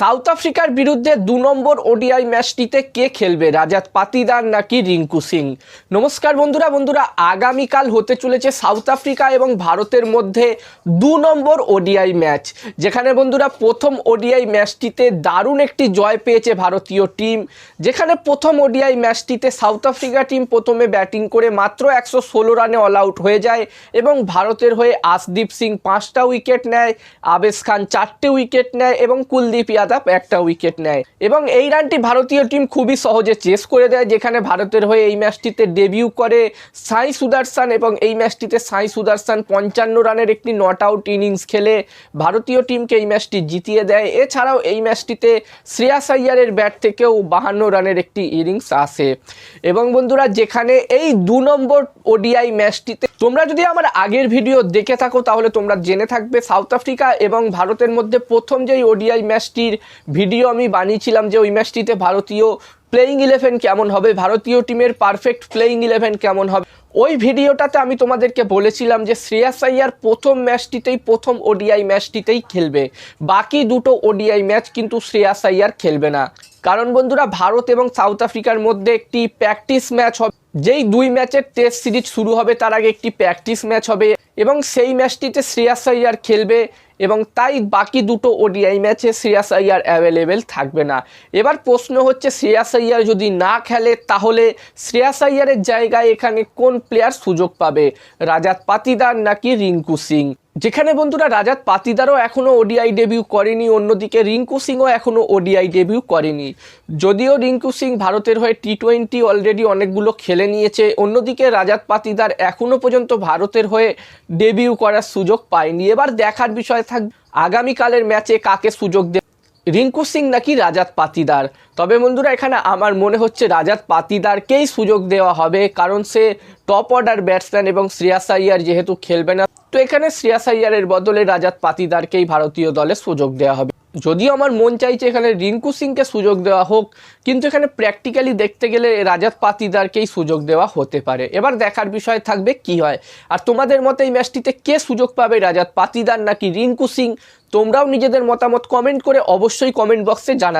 South আফ্রিকার বিরুদ্ধে দু নম্বর ওডিআই ম্যাচটিতে কে খেলবে, রাজাত পাতিদার নাকি রিঙ্কু সিং? নমস্কার বন্ধুরা বন্ধুরা, আগামীকাল হতে চলেছে সাউথ আফ্রিকা এবং ভারতের মধ্যে দু নম্বর ওডিআই ম্যাচ। যেখানে বন্ধুরা, প্রথম ওডিআই ম্যাচটিতে দারুণ একটি জয় পেয়েছে ভারতীয় টিম। যেখানে প্রথম ওডিআই ম্যাচটিতে সাউথ আফ্রিকা টিম প্রথমে ব্যাটিং করে মাত্র একশো ষোলো রানে অল আউট হয়ে যায় এবং ভারতের হয়ে আসদীপ সিং পাঁচটা উইকেট নেয়, আবেশ খান চারটে উইকেট নেয় এবং কুলদীপ যাদব একটা উইকেট নেয়। এবং এই রানটি ভারতীয় টিম খুবই সহজে চেস করে দেয়, যেখানে ভারতের হয়ে এই ম্যাচটিতে ডেবিউ করে সাই সুদর্শন এবং এই ম্যাচটিতে সাই সুদর্শন পঞ্চান্ন রানের একটি নট আউট ইনিংস খেলে ভারতীয় টিমকে এই ম্যাচটি জিতিয়ে দেয়। এছাড়াও এই ম্যাচটিতে শ্রেয়াস আইয়ারের ব্যাট থেকেও বাহান্ন রানের একটি ইনিংস আসে। এবং বন্ধুরা, যেখানে এই দু নম্বর ওডিআই ম্যাচটিতে তোমরা যদি আমার আগের ভিডিও দেখে থাকো, তাহলে তোমরা জেনে থাকবে সাউথ আফ্রিকা এবং ভারতের মধ্যে প্রথম যেই ওডিআই ম্যাচটির ভিডিও আমি বানিয়েছিলাম যে ওই ম্যাচটিতে ভারতীয় প্লেয়িং ইলেভেন কেমন হবে, ভারতীয় টিমের পারফেক্ট প্লেয়িং ইলেভেন কেমন হবে। ওই ভিডিওটাতে আমি তোমাদেরকে বলেছিলাম যে শ্রেয়াস আইয়ার প্রথম ম্যাচটিতেই প্রথম ওডিআই ম্যাচটিতেই খেলবে। বাকি দুটো ওডিআই ম্যাচ কিন্তু শ্রেয়াস আইয়ার খেলবে না। কারণ বন্ধুরা, ভারত এবং সাউথ আফ্রিকার মধ্যে একটি প্র্যাকটিস ম্যাচ হবে। যেই দুই ম্যাচের টেস্ট সিরিজ শুরু হবে, তার আগে একটি প্র্যাকটিস ম্যাচ হবে এবং সেই ম্যাচটিতে শ্রেয়াস আইয়ার খেলবে এবং তাই বাকি দুটো ওডিআই ম্যাচে শ্রেয়াস আইয়ার অ্যাভেলেবেল থাকবে না। এবার প্রশ্ন হচ্ছে, শ্রেয়াস আইয়ার যদি না খেলে, তাহলে শ্রেয়াস আইয়ারের জায়গায় এখানে কোন প্লেয়ার সুযোগ পাবে? রাজাত পাতিদার নাকি রিঙ্কু সিং? যেখানে বন্ধুরা রাজাত পাতিদারও এখনও ওডিআই ডেবিউ করেনি, অন্যদিকে রিঙ্কু সিংও এখনও ওডিআই ডেবিউ করেনি। যদিও রিঙ্কু সিং ভারতের হয়ে টি টোয়েন্টি অলরেডি অনেকগুলো খেলে নিয়েছে, অন্যদিকে রাজাত পাতিদার এখনও পর্যন্ত ভারতের হয়ে ডেবিউ করার সুযোগ পায়নি। এবার দেখার বিষয় থাক, আগামীকালের ম্যাচে কাকে সুযোগ দেবে? রিঙ্কু সিং নাকি রাজাত পাতিদার? তবে বন্ধুরা, এখানে আমার মনে হচ্ছে রাজাত পাতিদারকেই সুযোগ দেওয়া হবে, কারণ সে টপ অর্ডার ব্যাটসম্যান এবং শ্রেয়াস আইয়ার যেহেতু খেলবে না তো এখানে শ্রেয়াস আইয়ারের বদলে রাজাত পাতিদারকেই ভারতীয় দলে সুযোগ দেওয়া হবে। যদিও আমার মন চাইছে এখানে রিঙ্কু সিংকে সুযোগ দেওয়া হোক, কিন্তু এখানে প্র্যাকটিক্যালি দেখতে গেলে রাজাত পাতিদারকেই সুযোগ দেওয়া হতে পারে। এবার দেখার বিষয় থাকবে কি হয়। আর তোমাদের মতে এই ম্যাচটিতে কে সুযোগ পাবে রাজাত পাতিদার নাকি রিঙ্কু সিং? তোমরাও নিজেদের মতামত কমেন্ট করে অবশ্যই কমেন্ট বক্সে জানা